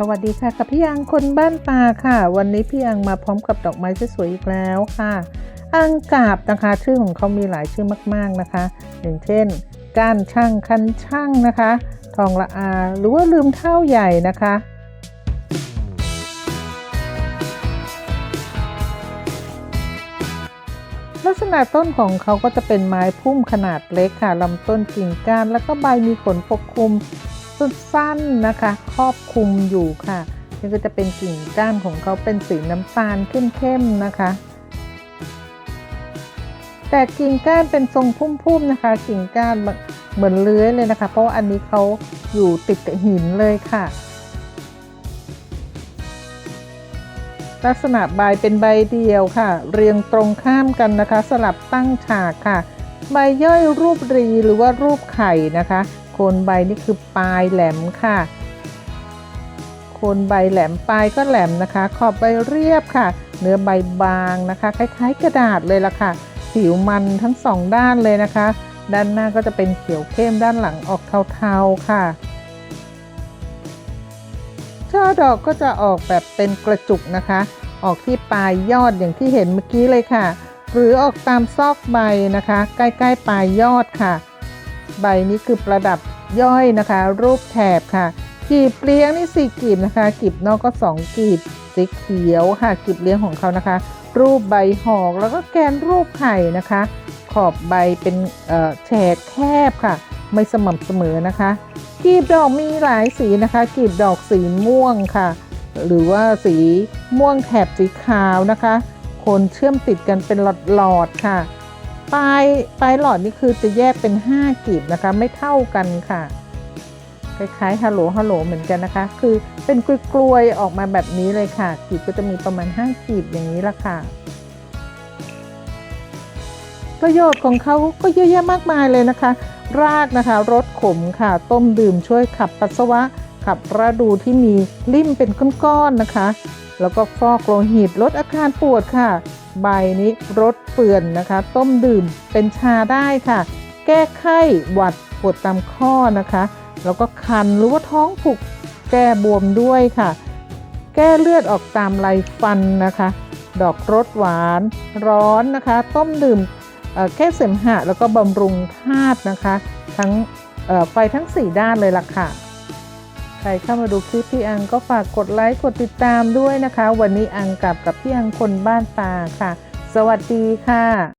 สวัสดีค่ะกับพี่อังคนบ้านป่าค่ะ วันนี้พี่อังมาพร้อมกับดอกไม้สวยๆอีกแล้วค่ะ อังกาบนะคะชื่อของเขามีหลายชื่อมากๆนะคะ อย่างเช่น ก้านช่างคันช่างนะคะ ทองละอาหรือว่าลืมเท่าใหญ่นะคะลักษณะต้นของเขาก็จะเป็นไม้พุ่มขนาดเล็กค่ะลำต้นกิ่งก้านแล้วก็ใบมีขนปกคลุม สั้นๆนะคะ ครอบคลุมอยู่ค่ะนี่ก็จะเป็นกิ่งก้านของเขาเป็นสีน้ำตาลเข้มๆนะคะ แต่กิ่งก้านเป็นทรงพุ่มๆนะคะ กิ่งก้านเหมือนเลื้อยเลยนะคะ เพราะว่าอันนี้เขาอยู่ติดกับหินเลยค่ะ ลักษณะใบเป็นใบเดียวค่ะ เรียงตรงข้ามกันนะคะ สลับตั้งฉากค่ะ ใบย่อยรูปรีหรือว่ารูปไข่นะคะ โคนใบนี่คือปลายแหลมค่ะ โคนใบแหลมปลายก็แหลมนะคะ ขอบใบเรียบค่ะ เนื้อใบบางนะคะ คล้ายๆ กระดาษเลยล่ะค่ะ ผิวมันทั้งสองด้านเลยนะคะ ด้านหน้าก็จะเป็นเขียวเข้มด้านหลังออกเทาๆค่ะช่อดอกก็จะออกแบบเป็นกระจุกนะคะ ออกที่ปลายยอดอย่างที่เห็นเมื่อกี้เลยค่ะ หรือออกตามซอกใบนะคะ ใกล้ๆปลายยอดค่ะ ใบนี้คือประดับย่อยนะคะ รูปแถบค่ะกีบเลี้ยงนี่สี่กีบนะคะกีบนอกก็สองกีบสีเขียวค่ะกีบเลี้ยงของเขานะคะ รูปใบหอกแล้วก็แกนรูปไข่นะคะ ขอบใบเป็นแฉกแคบค่ะ ไม่สม่ำเสมอนะคะกีบดอกมีหลายสีนะคะกีบดอกสีม่วงค่ะ หรือว่าสีม่วงแถบสีขาวนะคะ คนเชื่อมติดกันเป็นหลอดๆค่ะ ปลายปลายหลอดนี่คือจะแยกเป็น 5กีบนะคะ ไม่เท่ากันค่ะ คล้ายๆฮัลโหลฮัลโหลเหมือนกันนะคะ คือเป็นกลวยๆออกมาแบบนี้เลยค่ะ กีบก็จะมีประมาณ 5 กีบอย่างนี้ละค่ะ ประโยชน์ของเขาก็เยอะแยะมากมายเลยนะคะ รากนะคะรสขมค่ะ ต้มดื่มช่วยขับปัสสาวะ ขับระดูที่มีริ่มเป็นก้อนๆนะคะ แล้วก็ฟอกโลหิตลดอาการปวดค่ะ ใบนี้รสเปื่อนนะคะ ต้มดื่มเป็นชาได้ค่ะ แก้ไข้หวัดปวดตามข้อนะคะ แล้วก็คันหรือว่าท้องผูกแก้บวมด้วยค่ะ แก้เลือดออกตามไรฟันนะคะ ดอกรสหวานร้อนนะคะ ต้มดื่มแก้เสมหะแล้วก็บำรุงธาตุนะคะ ทั้งไฟทั้ง 4 ด้านเลยล่ะค่ะ รเข้ามาดูคลิปพี่อังก็ฝากกดไลค์กดติดตามด้วยนะคะ วันนี้อังกลับกับพี่อังคนบ้านตาค่ะ สวัสดีค่ะ